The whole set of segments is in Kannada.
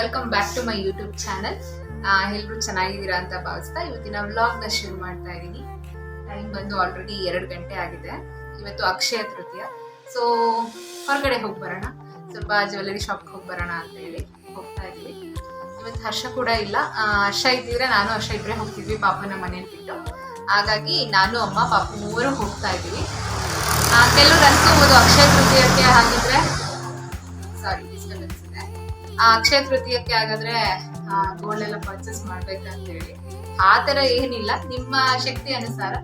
Welcome back to my YouTube channel ಎಲ್ಲರೂ ಚೆನ್ನಾಗಿದ್ದೀರಾ ಅಂತ ಭಾವಿಸ್ತಾ ಇವತ್ತಿನ ವ್ಲಾಗ್ನ ಶುರು ಮಾಡ್ತಾ ಇದ್ದೀನಿ. ಟೈಮ್ ಬಂದು ಆಲ್ರೆಡಿ ಎರಡು ಗಂಟೆ ಆಗಿದೆ. ಇವತ್ತು ಅಕ್ಷಯ ತೃತೀಯ. ಸೊ ಹೊರಗಡೆ ಹೋಗಿ ಬರೋಣ. ಸ್ವಲ್ಪ ಜ್ಯುವೆಲ್ಲರಿ ಶಾಪ್ಗೆ ಹೋಗಿ ಬರೋಣ ಅಂತ ಹೇಳಿ ಹೋಗ್ತಾ ಇದ್ವಿ ಇವತ್ತು ಹರ್ಷ ಕೂಡ ಇಲ್ಲ. ಹರ್ಷ ಇದ್ದಿದ್ರೆ ನಾನು ಹರ್ಷ ಇಬ್ಬರೇ ಹೋಗ್ತಿದ್ವಿ ಪಾಪನ ಮನೇಲಿ ಬಿಟ್ಟು. ಹಾಗಾಗಿ ನಾನು, ಅಮ್ಮ, ಪಾಪ ಮೂವರು ಹೋಗ್ತಾ ಇದ್ವಿ ಕೆಲವ್ರು ಅನ್ಕೋಬೋದು ಅಕ್ಷಯ ತೃತೀಯಕ್ಕೆ ಹಾಗಿದ್ರೆ ಸಾರಿ ಅಕ್ಷಯ ತೃತೀಯಕ್ಕೆ ಹಾಗಾದ್ರೆ ಗೋಲ್ಡ್ ಎಲ್ಲ ಪರ್ಚೇಸ್ ಮಾಡ್ಬೇಕಂತ ಹೇಳಿ ಆ ತರ ಏನಿಲ್ಲ. ನಿಮ್ಮ ಶಕ್ತಿ ಅನುಸಾರ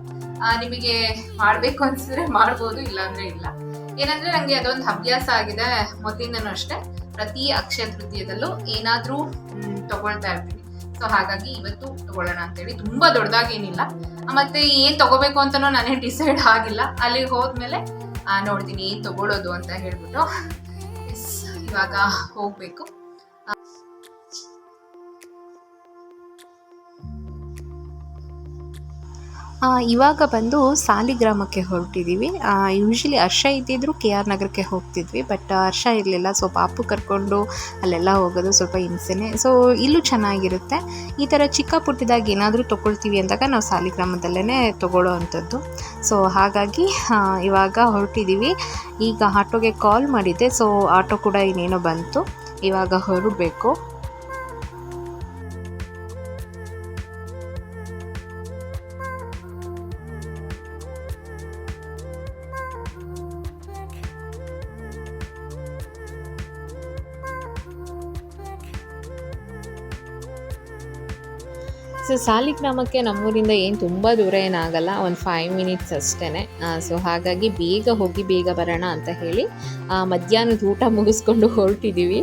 ನಿಮಗೆ ಮಾಡ್ಬೇಕು ಅನ್ಸಿದ್ರೆ ಮಾಡ್ಬೋದು, ಇಲ್ಲಾಂದ್ರೆ ಇಲ್ಲ. ಏನಂದ್ರೆ ನಂಗೆ ಅದೊಂದು ಅಭ್ಯಾಸ ಆಗಿದೆ ಮೊದಲಿಂದನೂ ಅಷ್ಟೇ. ಪ್ರತಿ ಅಕ್ಷಯ ತೃತೀಯದಲ್ಲೂ ಏನಾದ್ರೂ ತಗೊಳ್ತಾ ಇರ್ತೀನಿ. ಸೊ ಹಾಗಾಗಿ ಇವತ್ತು ತಗೊಳ್ಳೋಣ ಅಂತೇಳಿ. ತುಂಬಾ ದೊಡ್ಡದಾಗೇನಿಲ್ಲ. ಮತ್ತೆ ಏನ್ ತಗೋಬೇಕು ಅಂತಾನೂ ನಾನೇ ಡಿಸೈಡ್ ಆಗಿಲ್ಲ. ಅಲ್ಲಿಗೆ ಹೋದ್ಮೇಲೆ ನೋಡ್ತೀನಿ ಏನ್ ತಗೊಳ್ಳೋದು ಅಂತ ಹೇಳ್ಬಿಟ್ಟು. ಇವಾಗ ಹೋಗ್ಬೇಕು. ಇವಾಗ ಬಂದು ಸಾಲಿಗ್ರಾಮಕ್ಕೆ ಹೊರಟಿದ್ದೀವಿ ಯೂಶ್ವಲಿ ಹರ್ಷ ಇದ್ದಿದ್ರು ಕೆ ಆರ್ ನಗರಕ್ಕೆ ಹೋಗ್ತಿದ್ವಿ ಬಟ್ ಹರ್ಷ ಇರಲಿಲ್ಲ. ಸೊ ಪಾಪು ಕರ್ಕೊಂಡು ಅಲ್ಲೆಲ್ಲ ಹೋಗೋದು ಸ್ವಲ್ಪ ಹಿಂಸೆನೆ. ಸೊ ಇಲ್ಲೂ ಚೆನ್ನಾಗಿರುತ್ತೆ. ಈ ಥರ ಚಿಕ್ಕ ಪುಟ್ಟದಾಗಿ ಏನಾದರೂ ತೊಗೊಳ್ತೀವಿ ಅಂದಾಗ ನಾವು ಸಾಲಿಗ್ರಾಮದಲ್ಲೇ ತೊಗೊಳ್ಳೋ ಅಂಥದ್ದು. ಸೊ ಹಾಗಾಗಿ ಇವಾಗ ಹೊರಟಿದ್ದೀವಿ ಈಗ ಆಟೋಗೆ ಕಾಲ್ ಮಾಡಿದ್ದೆ. ಸೊ ಆಟೋ ಕೂಡ ಇನ್ನೇನೋ ಬಂತು. ಇವಾಗ ಹೊರಡಬೇಕು. ಸಾಲಿಗ್ರಾಮಕ್ಕೆ ನಮ್ಮೂರಿಂದ ಏನು ತುಂಬ ದೂರ ಏನಾಗಲ್ಲ, ಒಂದು ಫೈವ್ ಮಿನಿಟ್ಸ್ ಅಷ್ಟೇ ಸೊ ಹಾಗಾಗಿ ಬೇಗ ಹೋಗಿ ಬೇಗ ಬರೋಣ ಅಂತ ಹೇಳಿ ಮಧ್ಯಾಹ್ನದ ಊಟ ಮುಗಿಸ್ಕೊಂಡು ಹೊರಟಿದ್ದೀವಿ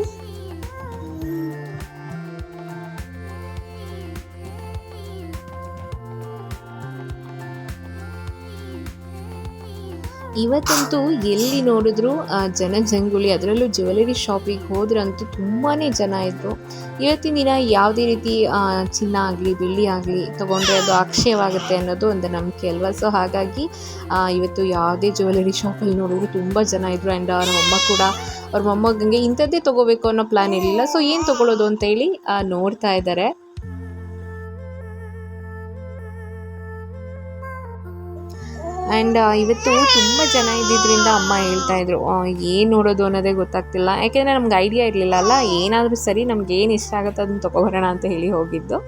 ಇವತ್ತಂತೂ ಎಲ್ಲಿ ನೋಡಿದ್ರು ಆ, ಜನಜಂಗುಳಿ ಅದರಲ್ಲೂ ಜ್ಯುವೆಲರಿ ಶಾಪಿಗೆ ಹೋದ್ರಂತೂ ತುಂಬಾ ಜನ ಇದ್ದರು ಇವತ್ತಿನ ದಿನ ಯಾವುದೇ ರೀತಿ ಚಿನ್ನ ಆಗಲಿ ಬೆಳ್ಳಿ ಆಗಲಿ ತೊಗೊಂಡ್ರೆ ಅದು ಅಕ್ಷಯವಾಗುತ್ತೆ ಅನ್ನೋದು ಒಂದು ನಂಬಿಕೆ ಅಲ್ವಾ? ಸೊ ಹಾಗಾಗಿ ಇವತ್ತು ಯಾವುದೇ ಜ್ಯುವೆಲರಿ ಶಾಪಲ್ಲಿ ನೋಡಿದ್ರು ತುಂಬ ಜನ ಇದ್ದರು ಆ್ಯಂಡ್ ಅಮ್ಮ ಕೂಡ ಅವ್ರ ಮೊಮ್ಮಗಂಗೆ ಇಂಥದ್ದೇ ತೊಗೋಬೇಕು ಅನ್ನೋ ಪ್ಲ್ಯಾನ್ ಇರಲಿಲ್ಲ. ಸೊ ಏನು ತೊಗೊಳೋದು ಅಂತೇಳಿ ನೋಡ್ತಾ ಇದ್ದಾರೆ. ಆ್ಯಂಡ್ ಇವತ್ತು ತುಂಬ ಜನ ಇದ್ದಿದ್ದರಿಂದ ಅಮ್ಮ ಹೇಳ್ತಾ ಇದ್ರು ಏನು ನೋಡೋದು ಅನ್ನೋದೇ ಗೊತ್ತಾಗ್ತಿಲ್ಲ. ಯಾಕೆಂದರೆ ನಮ್ಗೆ ಐಡಿಯಾ ಇರಲಿಲ್ಲ ಅಲ್ಲ, ಏನಾದರೂ ಸರಿ ನಮ್ಗೆ ಏನು ಇಷ್ಟ ಆಗುತ್ತೆ ಅದನ್ನು ತೊಗೊಬರೋಣ ಅಂತ ಹೇಳಿ ಹೋಗಿದ್ದು.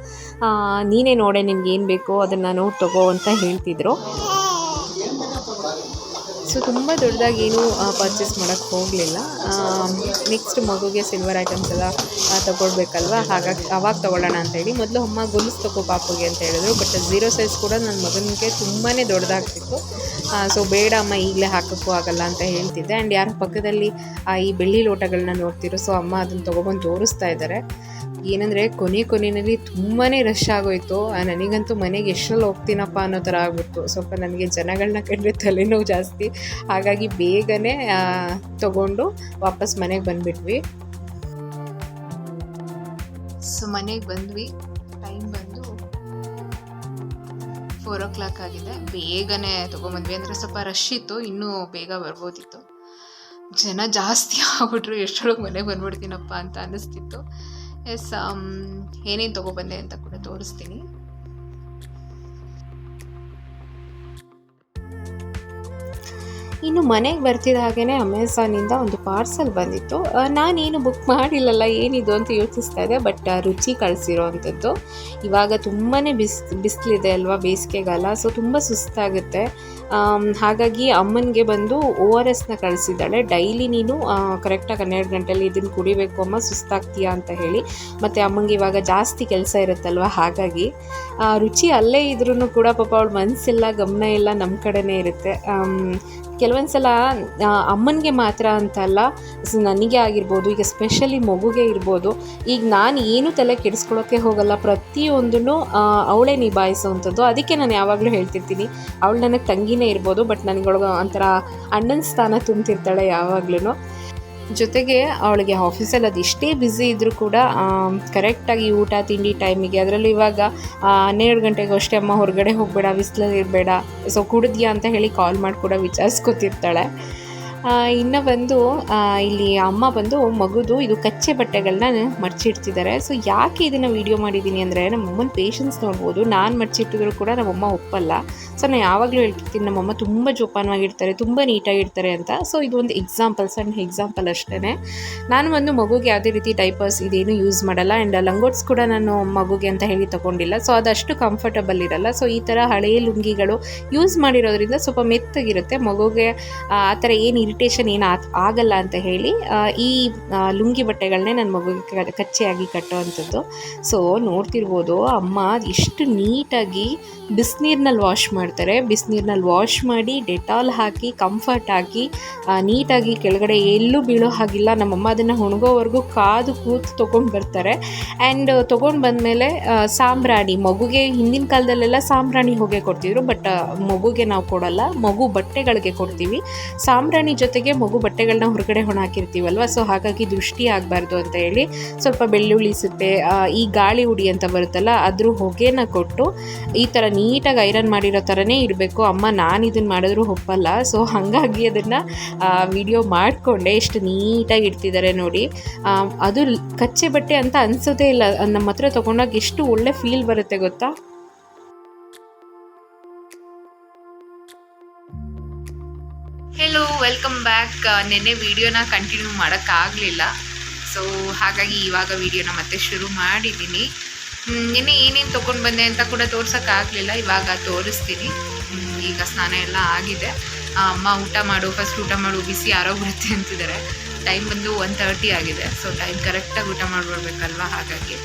ನೀನೇ ನೋಡೆ ನಿಮ್ಗೆ ಏನು ಬೇಕೋ ಅದನ್ನು ನೋಡಿ ತಗೋ ಅಂತ ಹೇಳ್ತಿದ್ರು. ಸೊ ತುಂಬ ದೊಡ್ಡದಾಗಿ ಏನೂ ಪರ್ಚೇಸ್ ಮಾಡೋಕ್ಕೆ ಹೋಗಲಿಲ್ಲ. ನೆಕ್ಸ್ಟ್ ಮಗುಗೆ ಸಿಲ್ವರ್ ಐಟಮ್ಸ್ ಎಲ್ಲ ತಗೊಳ್ಬೇಕಲ್ವ? ಹಾಗಾಗಿ ಅವಾಗ ತೊಗೊಳ್ಳೋಣ ಅಂತ ಹೇಳಿ. ಮೊದಲು ಅಮ್ಮ ಗೊಲಿಸ್ ತಗೋ ಪಾಪುಗೆ ಅಂತ ಹೇಳಿದ್ರು. ಬಟ್ ಝೀರೋ ಸೈಜ್ ಕೂಡ ನನ್ನ ಮಗನಿಗೆ ತುಂಬಾ ದೊಡ್ಡದಾಗ್ತಿತ್ತು. ಸೊ ಬೇಡ ಅಮ್ಮ ಈಗಲೇ ಹಾಕೋಕ್ಕೂ ಆಗಲ್ಲ ಅಂತ ಹೇಳ್ತಿದ್ದೆ. ಆ್ಯಂಡ್ ಯಾರ ಪಕ್ಕದಲ್ಲಿ ಈ ಬೆಳ್ಳಿ ಲೋಟಗಳನ್ನ ನೋಡ್ತಿರೋ ಸೊ ಅಮ್ಮ ಅದನ್ನು ತೊಗೊಬಂದು ತೋರಿಸ್ತಾ ಇದ್ದಾರೆ ಏನಂದರೆ, ಕೊನೆ ಕೊನೆಯಲ್ಲಿ ತುಂಬಾ ರಶ್ ಆಗೋಯ್ತು. ನನಗಂತೂ ಮನೆಗೆ ಎಷ್ಟರಲ್ಲಿ ಹೋಗ್ತೀನಪ್ಪ ಅನ್ನೋ ಥರ ಆಗ್ಬಿಟ್ಟು ಸ್ವಲ್ಪ ನನಗೆ ಜನಗಳನ್ನ ಕಂಡ್ರೆ ತಲೆನೋವು ಜಾಸ್ತಿ. ಹಾಗಾಗಿ ಬೇಗನೆ ತಗೊಂಡು ವಾಪಸ್ ಮನೆಗೆ ಬಂದುಬಿಟ್ವಿ. ಸೊ ಮನೆಗೆ ಬಂದ್ವಿ. ಟೈಮ್ ಬಂದು ಫೋರ್ ಓ ಕ್ಲಾಕ್ ಆಗಿದೆ. ಬೇಗನೆ ತೊಗೊಂಬಂದ್ವಿ ಅಂದರೆ ಸ್ವಲ್ಪ ರಶ್ ಇತ್ತು, ಇನ್ನೂ ಬೇಗ ಬರ್ಬೋದಿತ್ತು. ಜನ ಜಾಸ್ತಿ ಆಗ್ಬಿಟ್ರು, ಎಷ್ಟೊಳಗೆ ಮನೆಗೆ ಬಂದ್ಬಿಡ್ತೀನಪ್ಪ ಅಂತ ಅನ್ನಿಸ್ತಿತ್ತು ಎಸ್ ಏನೇನು ತೊಗೊಬಂದೆ ಅಂತ ಕೂಡ ತೋರಿಸ್ತೀನಿ. ಇನ್ನು ಮನೆಗೆ ಬರ್ತಿದ್ದ ಹಾಗೇ ಅಮೆಝಾನಿಂದ ಒಂದು ಪಾರ್ಸಲ್ ಬಂದಿತ್ತು. ನಾನೇನು ಬುಕ್ ಮಾಡಿಲ್ಲಲ್ಲ, ಏನಿದು ಅಂತ ಯೋಚಿಸ್ತಾ ಇದ್ದೆ ಬಟ್ ರುಚಿ ಕಳಿಸಿರೋ ಅಂಥದ್ದು ಇವಾಗ ತುಂಬಾ ಬಿಸ್, ಬಿಸಿಲಿದೆ ಅಲ್ವಾ ಬೇಸಿಗೆಗಾಲ ಸೊ ತುಂಬ ಸುಸ್ತಾಗುತ್ತೆ. ಹಾಗಾಗಿ ಅಮ್ಮನಿಗೆ ಬಂದು ಓ ಆರ್ ಎಸ್ನ ಕಳಿಸಿದ್ದಾಳೆ. ಡೈಲಿ ನೀನು ಕರೆಕ್ಟಾಗಿ ಹನ್ನೆರಡು ಗಂಟೆಯಲ್ಲಿ ಇದನ್ನು ಕುಡಿಬೇಕು, ಅಮ್ಮ ಸುಸ್ತಾಗ್ತೀಯಾ ಅಂತ ಹೇಳಿ. ಮತ್ತು ಅಮ್ಮಂಗೆ ಇವಾಗ ಜಾಸ್ತಿ ಕೆಲಸ ಇರುತ್ತಲ್ವ, ಹಾಗಾಗಿ ರುಚಿ ಅಲ್ಲೇ ಇದ್ರೂ ಕೂಡ ಪಾಪ ಅವಳು ಮನಸ್ಸಿಲ್ಲ ಗಮನ ಎಲ್ಲ ನಮ್ಮ ಕಡೆನೇ ಇರುತ್ತೆ. ಕೆಲವೊಂದು ಸಲ ಅಮ್ಮನಿಗೆ ಮಾತ್ರ ಅಂತಲ್ಲ ನನಗೆ ಆಗಿರ್ಬೋದು, ಈಗ ಸ್ಪೆಷಲಿ ಮಗುಗೆ ಇರ್ಬೋದು, ಈಗ ನಾನು ಏನು ತಲೆ ಕೆಡಿಸ್ಕೊಳ್ಳೋಕ್ಕೆ ಹೋಗಲ್ಲ, ಪ್ರತಿಯೊಂದನ್ನು ಅವಳೇ ನಿಭಾಯಿಸುವಂಥದ್ದು. ಅದಕ್ಕೆ ನಾನು ಯಾವಾಗಲೂ ಹೇಳ್ತಿರ್ತೀನಿ, ಅವಳು ನನಗೆ ತಂಗಿನೇ ಇರ್ಬೋದು, ಬಟ್ ನನಗೊಳಗೆ ಒಂಥರ ಅಣ್ಣನ ಸ್ಥಾನ ತುಂಬ್ತಿರ್ತಾಳೆ ಯಾವಾಗ್ಲೂ ಜೊತೆಗೆ ಅವಳಿಗೆ ಆಫೀಸಲ್ಲಿ ಅದು ಎಷ್ಟೇ ಬ್ಯುಸಿ ಇದ್ದರೂ ಕೂಡ ಕರೆಕ್ಟಾಗಿ ಊಟ, ತಿಂಡಿ ಟೈಮಿಗೆ ಅದರಲ್ಲೂ ಇವಾಗ ಹನ್ನೆರಡು ಗಂಟೆಗೆ ಅಷ್ಟೇ ಅಮ್ಮ ಹೊರಗಡೆ ಹೋಗಬೇಡ, ಬಿಸಿಲಲ್ಲಿ ಇರಬೇಡ. ಸೊ ಕುಡಿದ್ಯಾ ಅಂತ ಹೇಳಿ ಕಾಲ್ ಮಾಡಿ ಕೂಡ ವಿಚಾರಿಸ್ಕೊತಿರ್ತಾಳೆ. ಇನ್ನು ಬಂದು ಇಲ್ಲಿ ಅಮ್ಮ ಬಂದು ಮಗುದು, ಇದು ಕಚ್ಚೆ ಬಟ್ಟೆಗಳನ್ನ ಮಡಚಿಡ್ತಿದ್ದಾರೆ ಸೊ ಯಾಕೆ ಇದನ್ನು ವೀಡಿಯೋ ಮಾಡಿದ್ದೀನಿ ಅಂದರೆ ನಮ್ಮಮ್ಮನ ಪೇಷನ್ಸ್ ನೋಡ್ಬೋದು. ನಾನು ಮಡಚಿಟ್ಟಿದ್ರು ಕೂಡ ನಮ್ಮಮ್ಮ ಒಪ್ಪಲ್ಲ. ಸೊ ನಾನು ಯಾವಾಗಲೂ ಹೇಳ್ತಿರ್ತೀನಿ, ನಮ್ಮಮ್ಮ ತುಂಬ ಜೋಪಾನವಾಗಿರ್ತಾರೆ, ತುಂಬ ನೀಟಾಗಿರ್ತಾರೆ ಅಂತ. ಸೊ ಒಂದು ಎಕ್ಸಾಂಪಲ್ ಸಣ್ಣ ಎಕ್ಸಾಂಪಲ್ ಅಷ್ಟೇ ನಾನು ಒಂದು ಮಗುಗೆ ಯಾವುದೇ ರೀತಿ ಡೈಪರ್ಸ್ ಇದೇನು ಯೂಸ್ ಮಾಡಲ್ಲ. ಆ್ಯಂಡ್ ಲಂಗೋಟ್ಸ್ ಕೂಡ ನಾನು ಮಗುಗೆ ಅಂತ ಹೇಳಿ ತೊಗೊಂಡಿಲ್ಲ. ಸೊ ಅದಷ್ಟು ಕಂಫರ್ಟಬಲ್ ಇರಲ್ಲ. ಸೊ ಈ ಥರ ಹಳೆಯ ಲುಂಗಿಗಳು ಯೂಸ್ ಮಾಡಿರೋದ್ರಿಂದ ಸ್ವಲ್ಪ ಮೆತ್ತಗಿರುತ್ತೆ. ಮಗುಗೆ, ಆ ಥರ ಏನು ಇರಿಟೇಷನ್ ಏನು ಆಗಲ್ಲ ಅಂತ ಹೇಳಿ ಈ ಲುಂಗಿ ಬಟ್ಟೆಗಳನ್ನೇ ನನ್ನ ಮಗುಗೆ ಕಚ್ಚಿಯಾಗಿ ಕಚ್ಚೆಯಾಗಿ ಕಟ್ಟುವಂಥದ್ದು. ಸೊ ನೋಡ್ತಿರ್ಬೋದು, ಅಮ್ಮ ಎಷ್ಟು ನೀಟಾಗಿ ಬಿಸಿನೀರ್ನಲ್ಲಿ ವಾಶ್ ಮಾಡ್ತಾರೆ. ಬಿಸಿನೀರ್ನಲ್ಲಿ ವಾಶ್ ಮಾಡಿ ಡೆಟಾಲ್ ಹಾಕಿ ಕಂಫರ್ಟ್ ಹಾಕಿ ನೀಟಾಗಿ ಕೆಳಗಡೆ ಎಲ್ಲೂ ಬೀಳೋ ಹಾಗಿಲ್ಲ. ನಮ್ಮಮ್ಮ ಅದನ್ನು ಒಣಗೋವರೆಗೂ ಕಾದು ಕೂತು ತೊಗೊಂಡು ಬರ್ತಾರೆ. ಆ್ಯಂಡ್ ತೊಗೊಂಡು ಬಂದಮೇಲೆ ಸಾಂಬ್ರಾಣಿ. ಮಗುಗೆ ಹಿಂದಿನ ಕಾಲದಲ್ಲೆಲ್ಲ ಸಾಂಬ್ರಾಣಿ ಹೊಗೆ ಕೊಡ್ತಿದ್ರು ಬಟ್ ಮಗುಗೆ ನಾವು ಕೊಡಲ್ಲ. ಮಗು ಬಟ್ಟೆಗಳಿಗೆ ಕೊಡ್ತೀವಿ. ಸಾಂಬ್ರಾಣಿ ಜೊತೆಗೆ ಮಗು ಬಟ್ಟೆಗಳನ್ನ ಹೊರಗಡೆ ಹೊಣ ಹಾಕಿರ್ತೀವಲ್ವ ಸೊ ಹಾಗಾಗಿ ದೃಷ್ಟಿ ಆಗಬಾರ್ದು ಅಂತ ಹೇಳಿ ಸ್ವಲ್ಪ ಬೆಳ್ಳುಳ್ಳಿ ಸುತ್ತೆ ಈ ಗಾಳಿ ಉಡಿ ಅಂತ ಬರುತ್ತಲ್ಲ, ಅದ್ರ ಹೊಗೆನ ಕೊಟ್ಟು ಈ ಥರ ನೀಟಾಗಿ ಐರನ್ ಮಾಡಿರೋ ಥರನೇ ಇರಬೇಕು ಅಮ್ಮ, ನಾನು ಇದನ್ನು ಮಾಡಿದ್ರು ಒಪ್ಪಲ್ಲ. ಸೊ ಹಾಗಾಗಿ ಅದನ್ನು ವಿಡಿಯೋ ಮಾಡಿಕೊಂಡೆ. ಎಷ್ಟು ನೀಟಾಗಿ ಇಡ್ತಿದ್ದಾರೆ ನೋಡಿ. ಅದು ಕಚ್ಚೆ ಬಟ್ಟೆ ಅಂತ ಅನ್ಸೋದೇ ಇಲ್ಲ. ನಮ್ಮ ಹತ್ರ ತೊಗೊಂಡಾಗ ಎಷ್ಟು ಒಳ್ಳೆ ಫೀಲ್ ಬರುತ್ತೆ ಗೊತ್ತಾ? ಹೆಲೋ ವೆಲ್ಕಮ್ ಬ್ಯಾಕ್ ನಿನ್ನೆ ವಿಡಿಯೋನ ಕಂಟಿನ್ಯೂ ಮಾಡೋಕ್ಕಾಗಲಿಲ್ಲ. ಸೊ ಹಾಗಾಗಿ ಇವಾಗ ವಿಡಿಯೋನ ಮತ್ತೆ ಶುರು ಮಾಡಿದ್ದೀನಿ. ನಿನ್ನೆ ಏನೇನು ತೊಗೊಂಡು ಬಂದೆ ಅಂತ ಕೂಡ ತೋರ್ಸೋಕ್ಕಾಗಲಿಲ್ಲ. ಇವಾಗ ತೋರಿಸ್ತೀನಿ. ಈಗ ಸ್ನಾನ ಎಲ್ಲ ಆಗಿದೆ. ಅಮ್ಮ ಊಟ ಮಾಡು ಫಸ್ಟ್ ಊಟ ಮಾಡು, ಬಿಸಿ ಆರೋಗ್ಬಿಡುತ್ತೆ ಅಂತಿದ್ದಾರೆ. ಟೈಮ್ ಬಂದು ಒನ್ ತರ್ಟಿ ಆಗಿದೆ. ಸೊ ಟೈಮ್ ಕರೆಕ್ಟಾಗಿ ಊಟ ಮಾಡಿಬಿಡ್ಬೇಕಲ್ವ ಹಾಗಾಗಿ.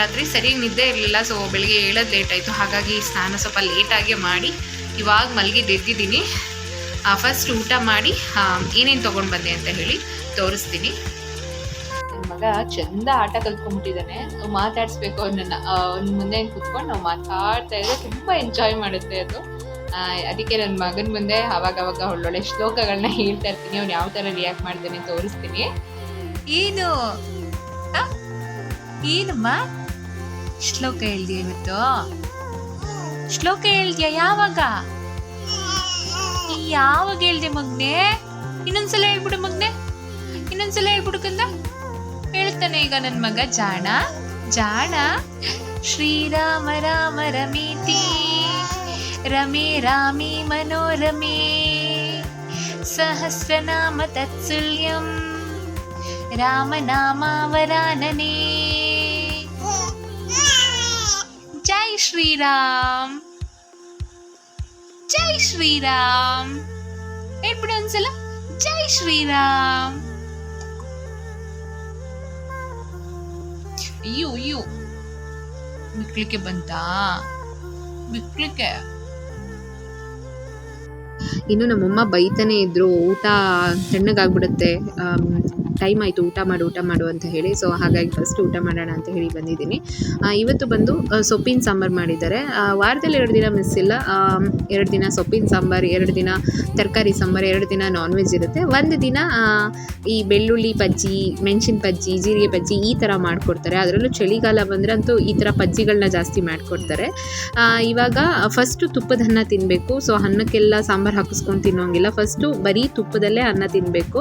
ರಾತ್ರಿ ಸರಿಯಾಗಿ ನಿದ್ದೆ ಇರಲಿಲ್ಲ. ಸೊ ಬೆಳಿಗ್ಗೆ ಏಳೋದು ಲೇಟ್ ಆಯಿತು. ಹಾಗಾಗಿ ಸ್ನಾನ ಸ್ವಲ್ಪ ಲೇಟಾಗೆ ಮಾಡಿ ಇವಾಗ ಮಲಗಿದ್ದು ಎದ್ದಿದ್ದೀನಿ. ಫಸ್ಟ್ ಊಟ ಮಾಡಿ ಏನೇನು ತೊಗೊಂಡು ಬಂದೆ ಅಂತ ಹೇಳಿ ತೋರಿಸ್ತೀನಿ. ನನ್ನ ಮಗ ಚಂದ ಆಟ ಕಲ್ತ್ಕೊಂಡ್ಬಿಟ್ಟಿದ್ದಾನೆ. ಮಾತಾಡಿಸ್ಬೇಕು ಅವನನ್ನ. ಅವ್ನ ಮುಂದೆ ಕುತ್ಕೊಂಡು ನಾವು ಮಾತಾಡ್ತಾ ಇದ್ರೆ ತುಂಬ ಎಂಜಾಯ್ ಮಾಡುತ್ತೆ ಅದು. ಅದಕ್ಕೆ ನನ್ನ ಮಗನ ಮುಂದೆ ಅವಾಗ ಅವಾಗ ಒಳ್ಳೊಳ್ಳೆ ಶ್ಲೋಕಗಳನ್ನ ಹೇಳ್ತಾ ಇರ್ತೀನಿ. ಅವ್ನು ಯಾವ ಥರ ರಿಯಾಕ್ಟ್ ಮಾಡ್ತಾನೆ ತೋರಿಸ್ತೀನಿ. ಏನು? ಏನಮ್ಮ? ಶ್ಲೋಕ ಹೇಳ್ದಿ ಇವತ್ತು? ಶ್ಲೋಕ ಹೇಳ್ದ್ಯಾ ಯಾವಾಗ? ಯಾವಾಗ ಹೇಳ್ದೆ ಮಗ್ನೆ? ಇನ್ನೊಂದ್ಸಲ ಹೇಳ್ಬಿಡು ಮಗ್ನೆ. ಇನ್ನೊಂದ್ಸಲ ಹೇಳ್ಬಿಡು ಕಂದ. ಹೇಳ್ತಾನೆ ಈಗ ನನ್ನ ಮಗ ಜಾಣ. ಜಾಣ ಶ್ರೀರಾಮ ರಾಮ ರಮೇತಿ ರಮೇ ರಾಮಿ ಮನೋರಮೇ. ಸಹಸ್ರನಾಮ ತತ್ಸುಲ್ಯಂ. ರಾಮನಾಮಾವರಾನನೇ ಜೈ ಶ್ರೀರಾಮ್. ಜೈ ಶ್ರೀರಾಮ್. ಹೇಳ್ಬಿಡಿ ಒಂದ್ಸಲ ಜೈ ಶ್ರೀರಾಮ್. ಅಯ್ಯೋ ಅಯ್ಯೋ. ಬಿಕ್ಲಿಕ್ಕೆ ಬಂತಾ? ಬಿಕ್ಲಿಕ್ಕೆ ಇನ್ನು ನಮ್ಮಮ್ಮ ಬೈತಾನೆ ಇದ್ರು, ಊಟ ತಣ್ಣಗಾಗ್ಬಿಡುತ್ತೆ. ಟೈಮ್ ಆಯಿತು, ಊಟ ಮಾಡು ಊಟ ಮಾಡು ಅಂತ ಹೇಳಿ. ಸೊ ಹಾಗಾಗಿ ಫಸ್ಟ್ ಊಟ ಮಾಡೋಣ ಅಂತ ಹೇಳಿ ಬಂದಿದ್ದೀನಿ. ಇವತ್ತು ಬಂದು ಸೊಪ್ಪಿನ ಸಾಂಬಾರು ಮಾಡಿದ್ದಾರೆ. ವಾರದಲ್ಲಿ ಎರಡು ದಿನ ಮಿಸ್ ಇಲ್ಲ. ಎರಡು ದಿನ ಸೊಪ್ಪಿನ ಸಾಂಬಾರು, ಎರಡು ದಿನ ತರಕಾರಿ ಸಾಂಬಾರು, ಎರಡು ದಿನ ನಾನ್ ವೆಜ್ ಇರುತ್ತೆ. ಒಂದು ದಿನ ಈ ಬೆಳ್ಳುಳ್ಳಿ ಬಜ್ಜಿ ಮೆಣಸಿನ ಬಜ್ಜಿ ಜೀರಿಗೆ ಬಜ್ಜಿ ಈ ಥರ ಮಾಡಿಕೊಡ್ತಾರೆ. ಅದರಲ್ಲೂ ಚಳಿಗಾಲ ಬಂದರೆ ಅಂತೂ ಈ ಥರ ಬಜ್ಜಿಗಳನ್ನ ಜಾಸ್ತಿ ಮಾಡಿಕೊಡ್ತಾರೆ. ಇವಾಗ ಫಸ್ಟು ತುಪ್ಪದ ಅನ್ನ ತಿನ್ನಬೇಕು ಸೊ ಅನ್ನಕ್ಕೆಲ್ಲ ಸಾಂಬಾರು ಹಾಕಿಸ್ಕೊಂಡು ತಿನ್ನೋಂಗಿಲ್ಲ. ಫಸ್ಟು ಬರೀ ತುಪ್ಪದಲ್ಲೇ ಅನ್ನ ತಿನ್ನಬೇಕು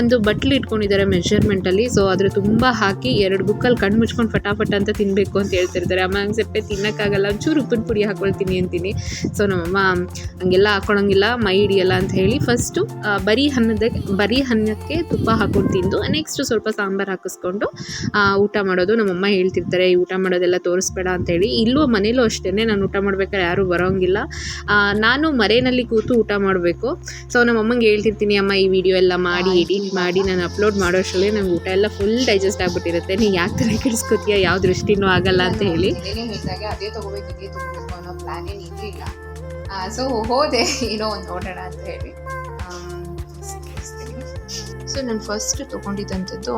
ಒಂದು ಬಟ್ಲು ಇಟ್ಕೊಂಡಿದ್ದಾರೆ ಮೆಷರ್ಮೆಂಟಲ್ಲಿ ಸೊ ಅದ್ರ ತುಂಬ ಹಾಕಿ ಎರಡು ಬುಕ್ಕಲ್ಲಿ ಕಣ್ಣು ಮುಚ್ಕೊಂಡು ಫಟಾಫಟ ಅಂತ ತಿನ್ನಬೇಕು ಅಂತ ಹೇಳ್ತಿರ್ತಾರೆ. ಅಮ್ಮ ಹಂಗೆ ಸಪ್ಪೆ ತಿನ್ನೋಕ್ಕಾಗಲ್ಲ, ಒಂಚೂರು ಉಪ್ಪಿನ ಪುಡಿ ಹಾಕೊಳ್ತೀನಿ ಅಂತೀನಿ. ಸೊ ನಮ್ಮಮ್ಮ ಹಂಗೆಲ್ಲ ಹಾಕೊಳಂಗಿಲ್ಲ, ಮೈ ಹಿಡಿಯಲ್ಲ ಅಂತ ಹೇಳಿ ಫಸ್ಟು ಬರೀ ಅನ್ನದ, ಬರೀ ಅನ್ನಕ್ಕೆ ತುಪ್ಪ ಹಾಕೊಂಡು ತಿಂದು ನೆಕ್ಸ್ಟ್ ಸ್ವಲ್ಪ ಸಾಂಬಾರು ಹಾಕಿಸ್ಕೊಂಡು ಊಟ ಮಾಡೋದು ನಮ್ಮಮ್ಮ ಹೇಳ್ತಿರ್ತಾರೆ. ಈ ಊಟ ಮಾಡೋದೆಲ್ಲ ತೋರಿಸ್ಬೇಡ ಅಂತ ಹೇಳಿ. ಇಲ್ಲೂ ಮನೇಲೂ ಅಷ್ಟೇ ನಾನು ಊಟ ಮಾಡ್ಬೇಕಾದ್ರೆ ಯಾರೂ ಬರೋಂಗಿಲ್ಲ. ನಾನು ಮರೆಯಲ್ಲಿ ಕೂತು ಊಟ ಮಾಡಬೇಕು. ಸೊ ನಮ್ಮಮ್ಮಂಗೆ ಹೇಳ್ತಿರ್ತೀನಿ, ಅಮ್ಮ, ಈ ವಿಡಿಯೋ ಎಲ್ಲ ಮಾಡಿ ಎಡಿಟ್ ಮಾಡಿ, ನಾನು ಅಪ್ಲೋಡ್ ಮಾಡೋ ಅಷ್ಟರಲ್ಲಿ ನಂಗೆ ಊಟ ಎಲ್ಲ ಫುಲ್ ಡೈಜೆಸ್ಟ್ ಆಗ್ಬಿಟ್ಟಿರುತ್ತೆ. ನೀನು ಯಾಕೆ ಥರ ಕೆಡಿಸ್ಕೊತೀಯ? ಯಾವ ದೃಷ್ಟಿನೂ ಆಗಲ್ಲ ಅಂತ ಹೇಳಿ. ಅದೇ ಇರಲಿಲ್ಲ. ಸೊ ಹೋದೆ, ಏನೋ ಒಂದು ನೋಡೋಣ ಅಂತ ಹೇಳಿ. ಸೊ ನಾನು ಫಸ್ಟ್ ತೊಗೊಂಡಿದ್ದಂಥದ್ದು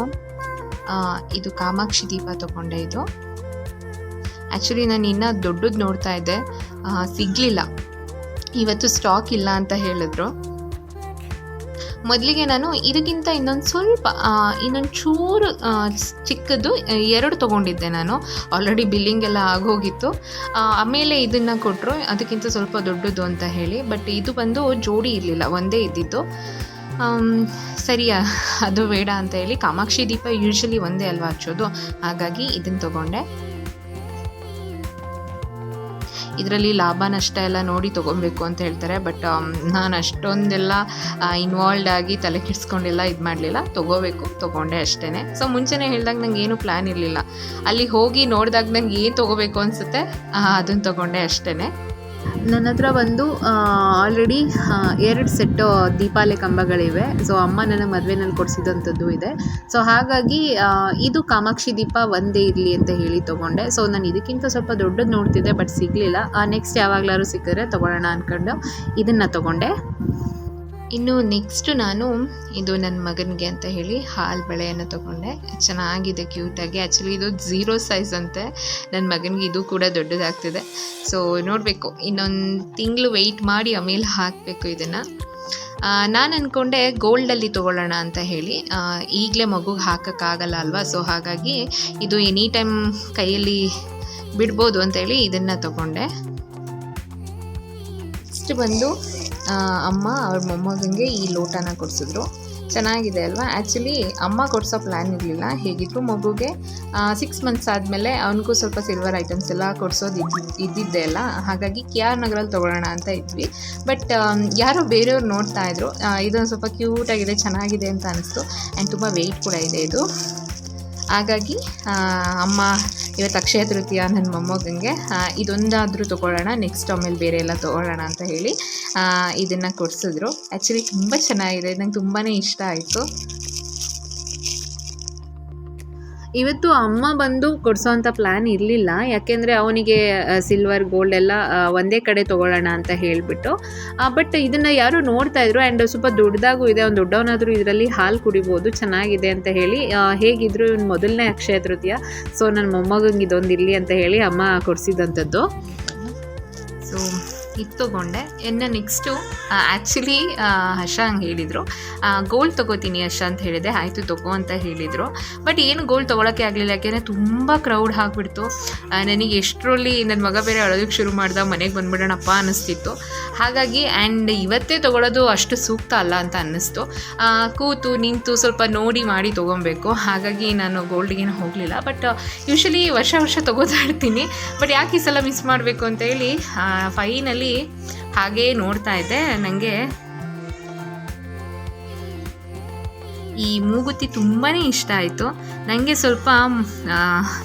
ಇದು ಕಾಮಾಕ್ಷಿ ದೀಪ ತೊಗೊಂಡೆ ಇದು. ಆ್ಯಕ್ಚುಲಿ ನಾನು ಇನ್ನೂ ದೊಡ್ಡದು ನೋಡ್ತಾ ಇದ್ದೆ. ಸಿಗ್ಲಿಲ್ಲ. ಇವತ್ತು ಸ್ಟಾಕ್ ಇಲ್ಲ ಅಂತ ಹೇಳಿದ್ರು. ಮೊದಲಿಗೆ ನಾನು ಇದಕ್ಕಿಂತ ಇನ್ನೊಂದು ಸ್ವಲ್ಪ ಇನ್ನೊಂದು ಚೂರು ಚಿಕ್ಕದು ಎರಡು ತೊಗೊಂಡಿದ್ದೆ ನಾನು. ಆಲ್ರೆಡಿ ಬಿಲ್ಲಿಂಗ್ ಎಲ್ಲ ಆಗೋಗಿತ್ತು. ಆಮೇಲೆ ಇದನ್ನು ಕೊಟ್ಟರು ಅದಕ್ಕಿಂತ ಸ್ವಲ್ಪ ದೊಡ್ಡದು ಅಂತ ಹೇಳಿ. ಬಟ್ ಇದು ಬಂದು ಜೋಡಿ ಇರಲಿಲ್ಲ, ಒಂದೇ ಇದ್ದಿದ್ದು. ಸರಿಯಾ, ಅದು ಬೇಡ ಅಂತ ಹೇಳಿ ಕಾಮಾಕ್ಷಿ ದೀಪ ಯೂಶ್ವಲಿ ಒಂದೇ ಅಲ್ವಾ ಹಚ್ಚೋದು? ಹಾಗಾಗಿ ಇದನ್ನು ತೊಗೊಂಡೆ. ಇದರಲ್ಲಿ ಲಾಭ ನಷ್ಟ ಎಲ್ಲ ನೋಡಿ ತೊಗೊಬೇಕು ಅಂತ ಹೇಳ್ತಾರೆ. ಬಟ್ ನಾನು ಅಷ್ಟೊಂದೆಲ್ಲ ಇನ್ವಾಲ್ವ್ ಆಗಿ ತಲೆ ಕೆಡಿಸ್ಕೊಂಡೆಲ್ಲ, ಇದು ಮಾಡಲಿಲ್ಲ. ತೊಗೋಬೇಕು, ತೊಗೊಂಡೆ ಅಷ್ಟೇ ಸೊ ಮುಂಚೆನೇ ಹೇಳಿದಾಗ ನಂಗೆ ಏನು ಪ್ಲ್ಯಾನ್ ಇರಲಿಲ್ಲ. ಅಲ್ಲಿ ಹೋಗಿ ನೋಡಿದಾಗ ನಂಗೆ ಏನು ತೊಗೋಬೇಕು ಅನಿಸುತ್ತೆ ಅದನ್ನು ತೊಗೊಂಡೆ ಅಷ್ಟೇ ನನ್ನ ಹತ್ರ ಒಂದು ಆಲ್ರೆಡಿ ಎರಡು ಸೆಟ್ಟು ದೀಪಾಲೆ ಕಂಬಗಳಿವೆ. ಸೊ ಅಮ್ಮ ನನ್ನ ಮದುವೆನಲ್ಲಿ ಕೊಡಿಸಿದಂಥದ್ದು ಇದೆ. ಸೊ ಹಾಗಾಗಿ ಇದು ಕಾಮಾಕ್ಷಿ ದೀಪ ಒಂದೇ ಇರಲಿ ಅಂತ ಹೇಳಿ ತೊಗೊಂಡೆ. ಸೊ ನಾನು ಇದಕ್ಕಿಂತ ಸ್ವಲ್ಪ ದೊಡ್ಡದು ನೋಡ್ತಿದ್ದೆ ಬಟ್ ಸಿಗಲಿಲ್ಲ. ನೆಕ್ಸ್ಟ್ ಯಾವಾಗಲಾದ್ರು ಸಿಕ್ಕಿದ್ರೆ ತೊಗೊಳ್ಳೋಣ ಅಂದ್ಕೊಂಡು ಇದನ್ನು ತೊಗೊಂಡೆ. ಇನ್ನು ನೆಕ್ಸ್ಟು ನಾನು ಇದು ನನ್ನ ಮಗನಿಗೆ ಅಂತ ಹೇಳಿ ಹಾಲು ಬಳೆಯನ್ನು ತೊಗೊಂಡೆ. ಚೆನ್ನಾಗಿದೆ ಕ್ಯೂಟಾಗಿ ಆ್ಯಕ್ಚುಲಿ ಇದು ಝೀರೋ ಸೈಜ್ ಅಂತೆ. ನನ್ನ ಮಗನಿಗೆ ಇದು ಕೂಡ ದೊಡ್ಡದಾಗ್ತಿದೆ. ಸೊ ನೋಡಬೇಕು. ಇನ್ನೊಂದು ತಿಂಗಳು ವೆಯ್ಟ್ ಮಾಡಿ ಆಮೇಲೆ ಹಾಕಬೇಕು ಇದನ್ನು. ನಾನು ಅಂದ್ಕೊಂಡೆ ಗೋಲ್ಡಲ್ಲಿ ತೊಗೊಳ್ಳೋಣ ಅಂತ ಹೇಳಿ. ಈಗಲೇ ಮಗುಗೆ ಹಾಕೋಕ್ಕಾಗಲ್ಲ ಅಲ್ವಾ? ಸೊ ಹಾಗಾಗಿ ಇದು ಎನಿ ಟೈಮ್ ಕೈಯಲ್ಲಿ ಬಿಡ್ಬೋದು ಅಂತೇಳಿ ಇದನ್ನು ತೊಗೊಂಡೆ. ನೆಕ್ಸ್ಟ್ ಬಂದು ಅಮ್ಮ ಅವ್ರ ಮೊಮ್ಮಗನಿಗೆ ಈ ಲೋಟನ ಕೊಡಿಸಿದ್ರು. ಚೆನ್ನಾಗಿದೆ ಅಲ್ವಾ? ಆ್ಯಕ್ಚುಲಿ ಅಮ್ಮ ಕೊಡಿಸೋ ಪ್ಲ್ಯಾನ್ ಇರಲಿಲ್ಲ. ಹೇಗಿದ್ರು ಮಗುಗೆ ಸಿಕ್ಸ್ ಮಂತ್ಸ್ ಆದಮೇಲೆ ಅವನಿಗೂ ಸ್ವಲ್ಪ ಸಿಲ್ವರ್ ಐಟಮ್ಸ್ ಎಲ್ಲ ಕೊಡಿಸೋದು ಇದ್ದಿದ್ದು ಅಲ್ಲ? ಹಾಗಾಗಿ ಕೆ ಆರ್ ನಗರಲ್ಲಿ ತೊಗೊಳ್ಳೋಣ ಅಂತ ಇದ್ವಿ. ಬಟ್ ಯಾರೋ ಬೇರೆಯವ್ರು ನೋಡ್ತಾ ಇದ್ರು. ಇದೊಂದು ಸ್ವಲ್ಪ ಕ್ಯೂಟಾಗಿದೆ ಚೆನ್ನಾಗಿದೆ ಅಂತ ಅನಿಸ್ತು. ಆ್ಯಂಡ್ ತುಂಬ ವೆಯ್ಟ್ ಕೂಡ ಇದೆ ಇದು. ಹಾಗಾಗಿ ಅಮ್ಮ ಇವತ್ತು ಅಕ್ಷಯ ತೃತೀಯ ನನ್ನ ಮೊಮ್ಮಗಂಗೆ ಇದೊಂದಾದರೂ ತೊಗೊಳ್ಳೋಣ ನೆಕ್ಸ್ಟ್ ಆಮೇಲೆ ಬೇರೆ ಎಲ್ಲ ತೊಗೊಳ್ಳೋಣ ಅಂತ ಹೇಳಿ ಇದನ್ನು ಕೊಡಿಸಿದ್ರು. ಆ್ಯಕ್ಚುಲಿ ತುಂಬ ಚೆನ್ನಾಗಿದೆ, ನಂಗೆ ತುಂಬಾ ಇಷ್ಟ ಆಯಿತು. ಇವತ್ತು ಅಮ್ಮ ಬಂದು ಕೊಡಿಸೋವಂಥ ಪ್ಲ್ಯಾನ್ ಇರಲಿಲ್ಲ. ಯಾಕೆಂದರೆ ಅವನಿಗೆ ಸಿಲ್ವರ್ ಗೋಲ್ಡ್ ಎಲ್ಲ ಒಂದೇ ಕಡೆ ತೊಗೊಳ್ಳೋಣ ಅಂತ ಹೇಳಿಬಿಟ್ಟು. ಬಟ್ ಇದನ್ನು ಯಾರು ನೋಡ್ತಾ ಇದ್ರು. ಆ್ಯಂಡ್ ಸ್ವಲ್ಪ ದೊಡ್ಡದಾಗೂ ಇದೆ. ಒಂದು ದೊಡ್ಡವನಾದರೂ ಇದರಲ್ಲಿ ಹಾಲು ಕುಡಿಬೋದು. ಚೆನ್ನಾಗಿದೆ ಅಂತ ಹೇಳಿ ಹೇಗಿದ್ರು ಇವ್ನು ಮೊದಲನೇ ಅಕ್ಷಯ ತೃತೀಯ. ಸೊ ನನ್ನ ಮೊಮ್ಮಗಂಗೆ ಇದೊಂದು ಇರಲಿ ಅಂತ ಹೇಳಿ ಅಮ್ಮ ಕೊಡಿಸಿದಂಥದ್ದು. ಸೊ ಇದು ತೊಗೊಂಡೆ ಇನ್ನು ನೆಕ್ಸ್ಟು ಆ್ಯಕ್ಚುಲಿ ಹರ್ಷ ಹಂಗೆ ಹೇಳಿದರು. ಗೋಲ್ಡ್ ತೊಗೋತೀನಿ ಹರ್ಷ ಅಂತ ಹೇಳಿದೆ. ಆಯಿತು ತೊಗೋ ಅಂತ ಹೇಳಿದರು. ಬಟ್ ಏನು ಗೋಲ್ಡ್ ತೊಗೊಳಕ್ಕೆ ಆಗಲಿಲ್ಲ. ಯಾಕೆಂದರೆ ತುಂಬ ಕ್ರೌಡ್ ಆಗಿಬಿಡ್ತು. ನನಗೆ ಎಷ್ಟರಲ್ಲಿ ನನ್ನ ಮಗ ಬೇರೆ ಅಳೋದಕ್ಕೆ ಶುರು ಮಾಡ್ದ, ಮನೆಗೆ ಬಂದ್ಬಿಡೋಣಪ್ಪ ಅನ್ನಿಸ್ತಿತ್ತು. ಹಾಗಾಗಿ ಆ್ಯಂಡ್ ಇವತ್ತೇ ತೊಗೊಳೋದು ಅಷ್ಟು ಸೂಕ್ತ ಅಲ್ಲ ಅಂತ ಅನ್ನಿಸ್ತು. ಕೂತು ನಿಂತು ಸ್ವಲ್ಪ ನೋಡಿ ಮಾಡಿ ತೊಗೊಬೇಕು. ಹಾಗಾಗಿ ನಾನು ಗೋಲ್ಡ್ಗೇನು ಹೋಗಲಿಲ್ಲ. ಬಟ್ ಯೂಶಲಿ ವರ್ಷ ವರ್ಷ ತೊಗೋತಾ ಇರ್ತೀನಿ. ಬಟ್ ಯಾಕೆ ಈ ಸಲ ಮಿಸ್ ಮಾಡಬೇಕು ಅಂತ ಹೇಳಿ ಫೈನಲ್ಲಿ ಹಾಗೇ ನೋಡ್ತಾ ಇದ್ದೆ. ನನಗೆ ಈ ಮೂಗುತಿ ತುಂಬಾ ಇಷ್ಟ ಆಯಿತು. ನನಗೆ ಸ್ವಲ್ಪ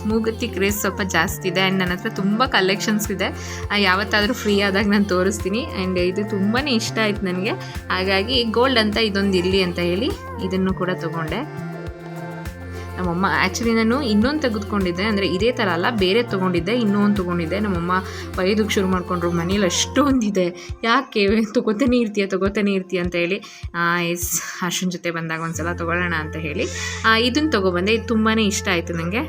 ಮೂಗುತಿ ಕ್ರೇಸ್ ಸ್ವಲ್ಪ ಜಾಸ್ತಿ ಇದೆ ಆ್ಯಂಡ್ ನನ್ನ ಹತ್ರ ತುಂಬ ಕಲೆಕ್ಷನ್ಸ್ ಇದೆ. ಯಾವತ್ತಾದರೂ ಫ್ರೀ ಆದಾಗ ನಾನು ತೋರಿಸ್ತೀನಿ ಆ್ಯಂಡ್ ಇದು ತುಂಬಾ ಇಷ್ಟ ಆಯಿತು ನನಗೆ ಹಾಗಾಗಿ ಗೋಲ್ಡ್ ಅಂತ ಇದೊಂದು ಇಲ್ಲಿ ಅಂತ ಹೇಳಿ ಇದನ್ನು ಕೂಡ ತೊಗೊಂಡೆ. ನಮ್ಮಮ್ಮ ಆ್ಯಕ್ಚುಲಿ ನಾನು ಇನ್ನೊಂದು ತೆಗೆದುಕೊಂಡಿದ್ದೆ, ಅಂದರೆ ಇದೇ ಥರ ಅಲ್ಲ, ಬೇರೆ ತೊಗೊಂಡಿದ್ದೆ, ಇನ್ನೊಂದು ತೊಗೊಂಡಿದ್ದೆ. ನಮ್ಮಮ್ಮ ಬೈದಕ್ಕೆ ಶುರು ಮಾಡಿಕೊಂಡ್ರು, ಮನೇಲಿ ಅಷ್ಟೊಂದಿದೆ. ಯಾಕೆ ತೊಗೋತಾನೆ ಇರ್ತೀಯ ತೊಗೋತಾನೆ ಇರ್ತೀಯ ಅಂತ ಹೇಳಿ ಎಸ್ ಅರ್ಶನ್ ಜೊತೆ ಬಂದಾಗ ಒಂದು ಸಲ ತೊಗೊಳ್ಳೋಣ ಅಂತ ಹೇಳಿ ಇದನ್ನು ತೊಗೊಬಂದೆ, ಇದು ತುಂಬಾ ಇಷ್ಟ ಆಯಿತು ನನಗೆ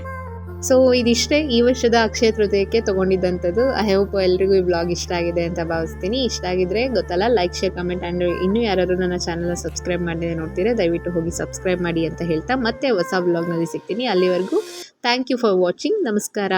ಸೊ ಇದಿಷ್ಟೇ ಈ ವರ್ಷದ ಅಕ್ಷಯ ತೃತೀಯಕ್ಕೆ ತೊಗೊಂಡಿದ್ದಂಥದ್ದು. ಐ ಹೋಪ್ ಎಲ್ರಿಗೂ ಈ ಬ್ಲಾಗ್ ಇಷ್ಟ ಆಗಿದೆ ಅಂತ ಭಾವಿಸ್ತೀನಿ. ಇಷ್ಟ ಆಗಿದ್ರೆ ಗೊತ್ತಲ್ಲ ಲೈಕ್ ಶೇರ್ ಕಮೆಂಟ್ ಆ್ಯಂಡ್ ಇನ್ನೂ ಯಾರಾದರೂ ನನ್ನ ಚಾನಲ್ನ ಸಬ್ಸ್ಕ್ರೈಬ್ ಮಾಡಿದೆ ನೋಡ್ತೀರಾ, ದಯವಿಟ್ಟು ಹೋಗಿ ಸಬ್ಸ್ಕ್ರೈಬ್ ಮಾಡಿ ಅಂತ ಹೇಳ್ತಾ ಮತ್ತೆ ಹೊಸ ಬ್ಲಾಗ್ನಲ್ಲಿ ಸಿಗ್ತೀನಿ. ಅಲ್ಲಿವರೆಗೂ ಥ್ಯಾಂಕ್ ಯು ಫಾರ್ ವಾಚಿಂಗ್ ನಮಸ್ಕಾರ.